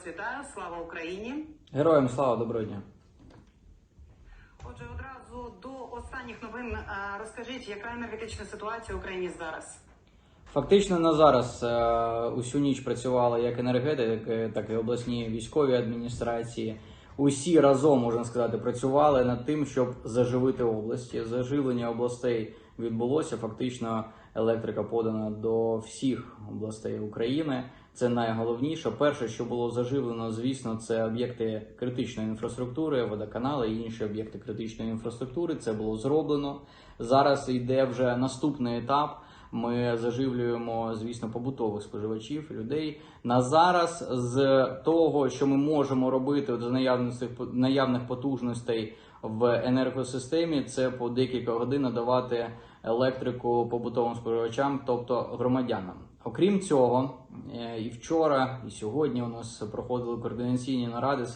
вас вітаю. Слава Україні! Героям слава, доброго дня. Отже, одразу до останніх новин е, розкажіть, яка енергетична ситуація в Україні зараз? Фактично на зараз е, усю ніч працювали як енергетики, так і обласні військові адміністрації. Усі разом можна сказати працювали над тим, щоб заживити області. Заживлення областей відбулося. Фактично, електрика подана до всіх областей України. Це найголовніше. Перше, що було заживлено, звісно, це об'єкти критичної інфраструктури, водоканали і інші об'єкти критичної інфраструктури. Це було зроблено. Зараз йде вже наступний етап. Ми заживлюємо, звісно, побутових споживачів, людей. На зараз з того, що ми можемо робити з наявних, наявних потужностей в енергосистемі, це по декілька годин надавати електрику побутовим споживачам, тобто громадянам. Окрім цього, е, і вчора, і сьогодні у нас проходили координаційні наради з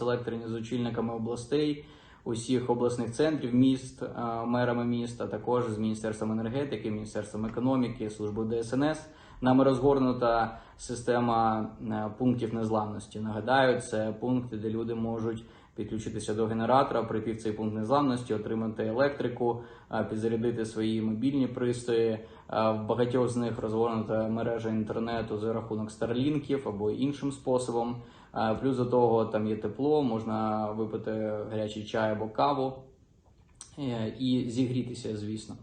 з очільниками областей усіх обласних центрів, міст, е, мерами міст, а також з міністерством енергетики, міністерством економіки, службою ДСНС. Нами розгорнута система е, пунктів незламності. Нагадаю, це пункти, де люди можуть підключитися до генератора, прийти в цей пункт незламності, отримати електрику, е, підзарядити свої мобільні пристрої. Е, В багатьох з них розгорнута мережа інтернету за рахунок старлінків або іншим способом. Е, Плюс до того там є тепло, можна випити гарячий чай або каву і зігрітися, звісно.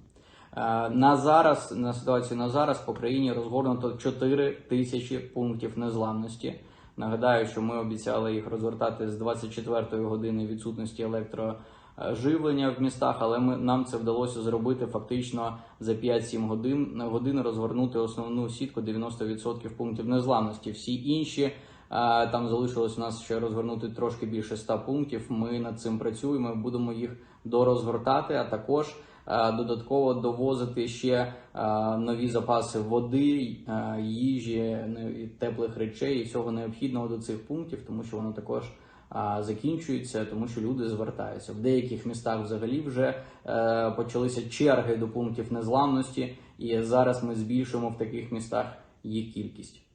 На зараз, на ситуацію на зараз по країні розгорнуто 4 тисячі пунктів незламності. Нагадаю, що ми обіцяли їх розгортати з 24-ї години відсутності електроживлення в містах, але ми, нам це вдалося зробити фактично за 5-7 годин, годин розгорнути основну сітку 90% пунктів незламності. Всі інші там залишилось у нас ще розгорнути трошки більше 100 пунктів. Ми над цим працюємо, будемо їх дорозгортати, а також е, додатково довозити ще е, нові запаси води, е, їжі, ну, теплих речей і всього необхідного до цих пунктів, тому що воно також. Закінчується, тому що люди звертаються в деяких містах. Взагалі вже почалися черги до пунктів незламності, і зараз ми збільшуємо в таких містах їх кількість.